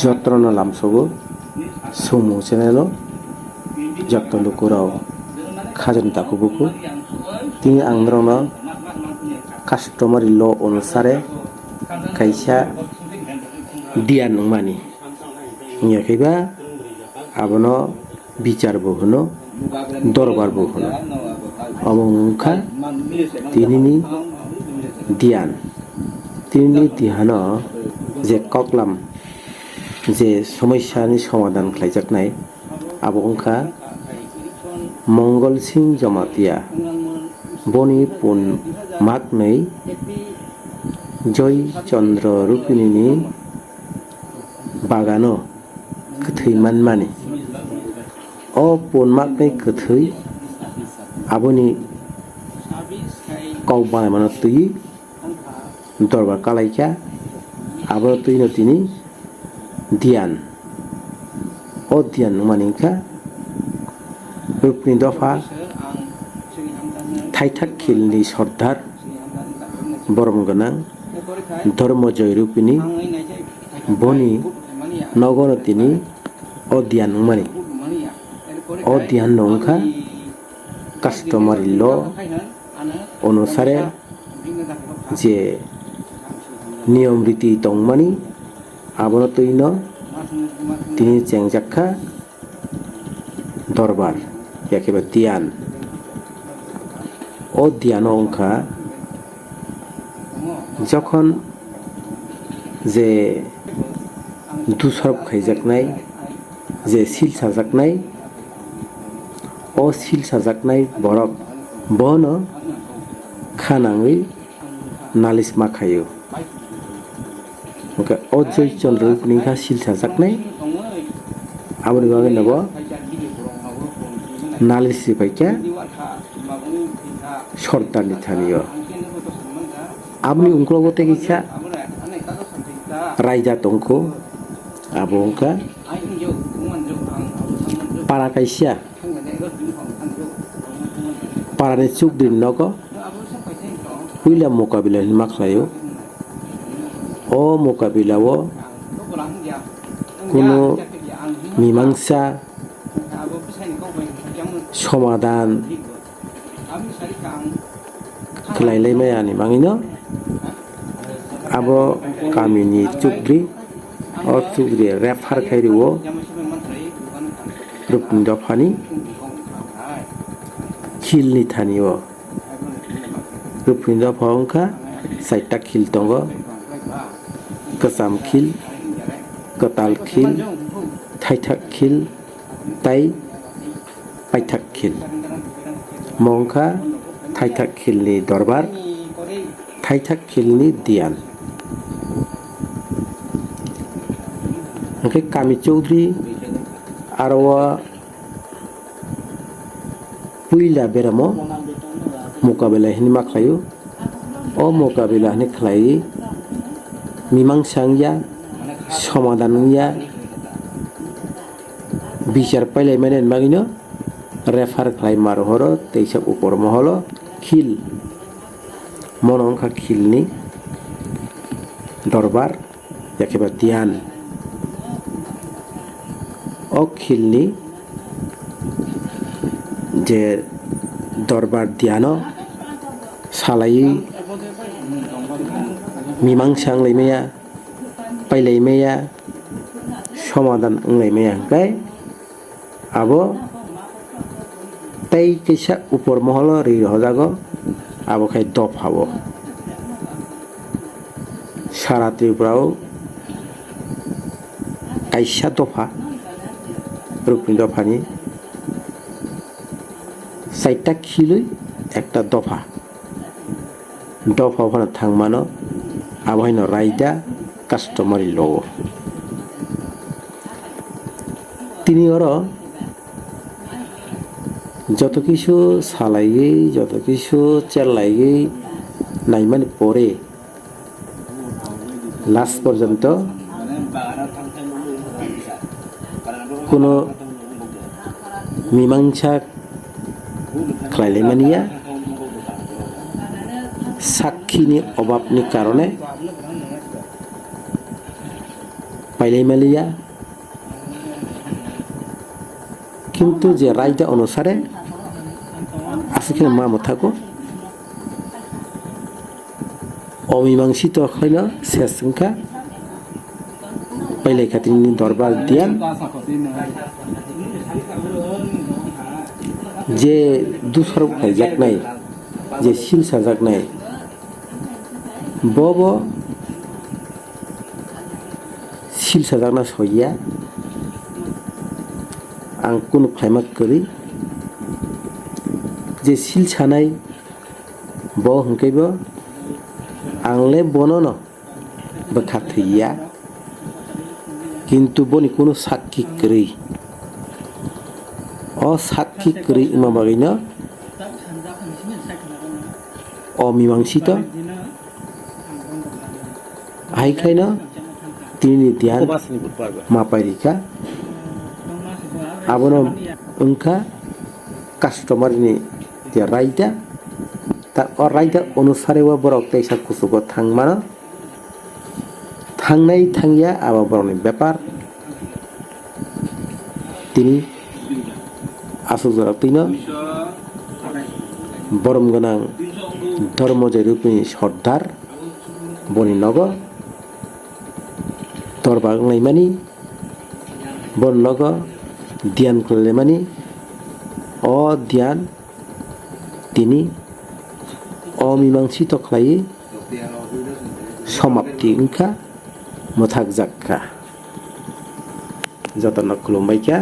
যত্ন লামসগো sumu senelo jakto lukurau খাজন তাকুবুকু তিনি আংদ্রনো customary ল অনুসারে কাইসা দিয়ান নংমানি ইয়াखैबा আবনো বিচারবো হনো দরবারবো হনো অমংখা তিনিনি দিয়ান। তিনি তিহান যে ককলাম, যে সমস্যার সমাধান খাইjakनाय আবো মঙ্গল সিং জমাতিয়া বনি পুন মাকনৈ জয়চন্দ্র চন্দ্র রূপিণীনি বাগানো কথৈ মানমানি। অ পুন মাকনৈ কথই আবনি কও বানানো তুই দরবার কালাইকা, আবার তুইন তিনি দিয়ান অধ্যান মানিকা রূপনি দফা থাইথাক খিলনি সর্দার, বরমগনাং, ধর্মজয় রূপিনী বনি নগর তিনি অধ্যান মানি, অধ্যান নৌকা কাস্টমারি ল অনুসারে যে নিয়মরীতি তংমানি আবরতৈন তিনি চ্যাংচাক্ষা দরবার, একেবারে তিয়ান ও তিয়ান অংখা যখন যে দুসরব খাইজাক নাই, যে শিল সাজাক নাই, ও শিল সাজাক নাই, বরক বন খানাঙই নালিশ মা খায়ো अजय चन्द्रनिखा सिल साजाकनाय आबनि बागै नब नालिस सिफायखा सरदारनि थानियो आबनि उंख्लगते गैसा रायजा दंखौ आबंखा पारा कायसिया पारानि चुकदिन नग हुइला मोकाबिलानि माख्लायो अ অমোকাবিলাও কোনো মীমাংসা, সমাধান। খেলাইলাইমায়ানি মাঙিন। আবো কামিনি চুগ্রি ও চুগ্রি রেফার খাই ও। রূপনি দফানি খিলনি থানি ও। রূপনি দফা অঙ্কা সাইটটা খিল দঙ্গ गोताल खिल थाइथाक खिल ताइ पाइथाक खिल मंखा थाइथाक खिलनि दरबार थाइथाक खिलनि दियान ओमफ्राय कामि चौधरी आरो पुइला बेरामो मुकाबिला हिनि माख्लायो अ मुकाबिला हिनि खालायो মিমাংসাংয়া সমাধানয়া বিচার পাইলাই মানে মাগিন রেফার খাই মার হর তেইসা উপর মহল, খিল। মনংখা খিলনি, দরবার, একেবারে ধ্যান। অ খিলনি যে দরবার ধ্যান সালাই মিমাংসা आंलायनाया पाइलायनाया समाधान आंलायनाया ओमफ्राय आब' তাই কেসা উপর মহল রি হজাগ আবো খাই দফ হাব সারা ত্রিপুরাও কাইসা দফা রুকনি দফানি চারটা খিলই একটা দফা দফা ওখানে থাকমানো আবহাইন রাইদা কাস্টমারি ল তিনি ওর যত কিছু সালাইয়েই যত কিছু চেল্লাইয়েই নাইমান পরে লাস্ট পর্যন্ত কোনো মীমাংসা খাইলে মানিয়া সাক্ষী સાક્ષીની কারণে পাইলাই মালিয়া। কিন্তু যে রায়টা অনুসারে আজকের মা মথাকো অমীমাংসিত হইল শেষ সংখ্যা পাইলাই তিনি দরবার দিয়ান যে দুসরব যাক নাই, যে শিলসা যাক নাই ব ব सिल साजाना सहिया आं कुनु फाइमा करि जे सिल सानाय ब हंकैबो आंले बनो न बोखा थैया কিন্তু বনি কোনো সাক্ষী করি অ সাক্ষী 아이카이나 তিনি ধ্যান মাপারিকা আবরম অঙ্কা কাস্টমারনি যে রাইটা তার রাইটার অনুসারে ও বরক তাইসা কুসুক থাংমানা থাংনাই থাঙ্গিয়া আবার বরনি ব্যাপার। তিনি আসু তিন। বরম গনাং যে রূপিণী সর্দার বনিনগর তরবাংলাই মানি বর্ণগ ধ্যান করলে মানি, অধ্যান তিনি অমীমাংসিত খাই সমাপ্তি ইংকা মথাক জাক্কা। যতন খুলুমবাইকা